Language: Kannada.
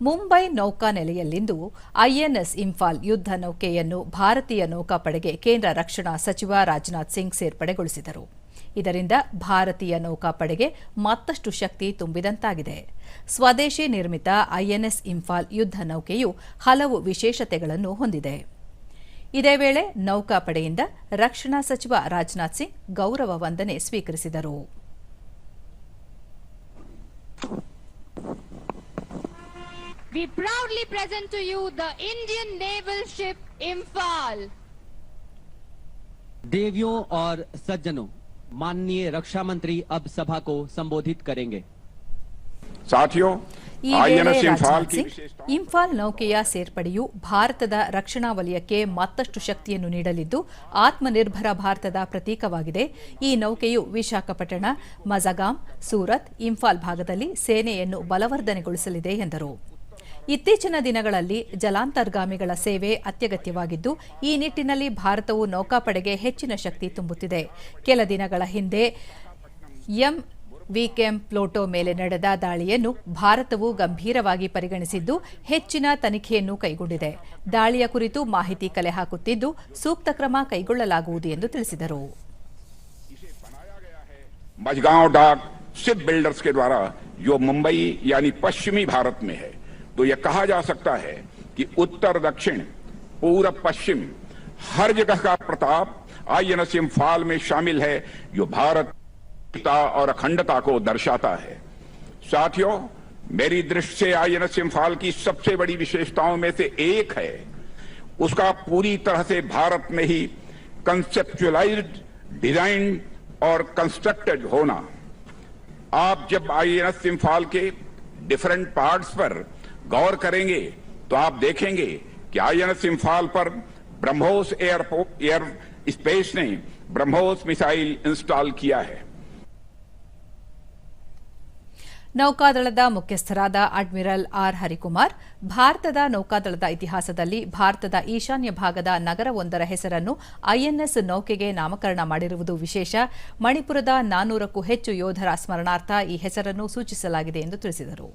ಮುಂಬೈ ನೌಕಾ ನೆಲೆಯಲ್ಲಿಂದು ಐಎನ್ಎಸ್ ಇಂಫಾಲ್ ಯುದ್ಧ ನೌಕೆಯನ್ನು ಭಾರತೀಯ ನೌಕಾಪಡೆಗೆ ಕೇಂದ್ರ ರಕ್ಷಣಾ ಸಚಿವ ರಾಜನಾಥ್ ಸಿಂಗ್ ಸೇರ್ಪಡೆಗೊಳಿಸಿದರು. ಇದರಿಂದ ಭಾರತೀಯ ನೌಕಾಪಡೆಗೆ ಮತ್ತಷ್ಟು ಶಕ್ತಿ ತುಂಬಿದಂತಾಗಿದೆ. ಸ್ವದೇಶಿ ನಿರ್ಮಿತ ಐಎನ್ಎಸ್ ಇಂಫಾಲ್ ಯುದ್ಧ ನೌಕೆಯು ಹಲವು ವಿಶೇಷತೆಗಳನ್ನು ಹೊಂದಿದೆ. ಇದೇ ವೇಳೆ ನೌಕಾಪಡೆಯಿಂದ ರಕ್ಷಣಾ ಸಚಿವ ರಾಜನಾಥ್ ಸಿಂಗ್ ಗೌರವ ವಂದನೆ ಸ್ವೀಕರಿಸಿದರು. We proudly present to you the Indian naval ship Imphal. देवियों और सज्जनों माननीय रक्षा मंत्री अब सभा को संबोधित करेंगे साथियों ಈ ವೇಳೆ आईएनएस इंफाल ರಾಜನಾಥ್ की ಸಿಂಗ್ विशेषताओं ಇಂಫಾಲ್ ನೌಕೆಯ ಸೇರ್ಪಡೆಯು ಭಾರತದ ರಕ್ಷಣಾ ವಲಯಕ್ಕೆ ಮತ್ತಷ್ಟು ಶಕ್ತಿಯನ್ನು ನೀಡಲಿದ್ದು ಆತ್ಮನಿರ್ಭರ ಭಾರತದ ಪ್ರತೀಕವಾಗಿದೆ ಈ ನೌಕೆಯು ವಿಶಾಖಪಟ್ಟಣ ಮಜಗಾಂ ಸೂರತ್ ಇಂಫಾಲ್ ಭಾಗದಲ್ಲಿ ಸೇನೆಯನ್ನು ಬಲವರ್ಧನೆಗೊಳಿಸಲಿದೆ ಎಂದರು ಇತ್ತೀಚಿನ ದಿನಗಳಲ್ಲಿ ಜಲಾಂತರ್ಗಾಮಿಗಳ ಸೇವೆ ಅತ್ಯಗತ್ಯವಾಗಿದ್ದು ಈ ನಿಟ್ಟಿನಲ್ಲಿ ಭಾರತವು ನೌಕಾಪಡೆಗೆ ಹೆಚ್ಚಿನ ಶಕ್ತಿ ತುಂಬುತ್ತಿದೆ ಕೆಲ ದಿನಗಳ ಹಿಂದೆ ಎಂ ವಿಕೆಎಂ ಪ್ಲೋಟೋ ಮೇಲೆ ನಡೆದ ದಾಳಿಯನ್ನು ಭಾರತವು ಗಂಭೀರವಾಗಿ ಪರಿಗಣಿಸಿದ್ದು ಹೆಚ್ಚಿನ ತನಿಖೆಯನ್ನು ಕೈಗೊಂಡಿದೆ ದಾಳಿಯ ಕುರಿತು ಮಾಹಿತಿ ಕಲೆ ಹಾಕುತ್ತಿದ್ದು ಸೂಕ್ತ ಕ್ರಮ ಕೈಗೊಳ್ಳಲಾಗುವುದು ಎಂದು ತಿಳಿಸಿದರು मझगांव डाक शिप बिल्डर्स के द्वारा जो मुंबई यानी पश्चिमी भारत में है तो यह कहा जा सकता है कि उत्तर, दक्षिण पूर्व पश्चिम, हर जगह का प्रताप आईएनएस इम्फाल में शामिल है, जो भारत और अखंडता को दर्शाता है। साथियों, मेरी दृष्टि से आईएनएस इम्फाल की सबसे बड़ी विशेषताओं में से एक है। उसका पूरी तरह से भारत में ही कंसेप्चुअलाइज्ड डिज़ाइन और कंस्ट्रक्टेड होना। आप जब आईएनएस इम्फाल के डिफरेंट पार्ट्स पर गौर करेंगे तो आप देखेंगे कि आईएनएस इम्फाल पर ब्रह्मोस एयरपोर्ट एयर स्पेस ने ब्रह्मोस मिसाइल इंस्टॉल किया है ನೌಕಾದಳದ ಮುಖ್ಯಸ್ಥರಾದ ಅಡ್ಮಿರಲ್ ಆರ್ ಹರಿಕುಮಾರ್ ಭಾರತದ ನೌಕಾದಳದ ಇತಿಹಾಸದಲ್ಲಿ ಭಾರತದ ಈಶಾನ್ಯ ಭಾಗದ ನಗರವೊಂದರ ಹೆಸರನ್ನು ಐಎನ್ಎಸ್ ನೌಕೆಗೆ ನಾಮಕರಣ ಮಾಡಿರುವುದು ವಿಶೇಷ ಮಣಿಪುರದ ನಾನ್ನೂರಕ್ಕೂ ಹೆಚ್ಚು ಯೋಧರ ಸ್ಮರಣಾರ್ಥ ಈ ಹೆಸರನ್ನು ಸೂಚಿಸಲಾಗಿದೆ ಎಂದು ತಿಳಿಸಿದರು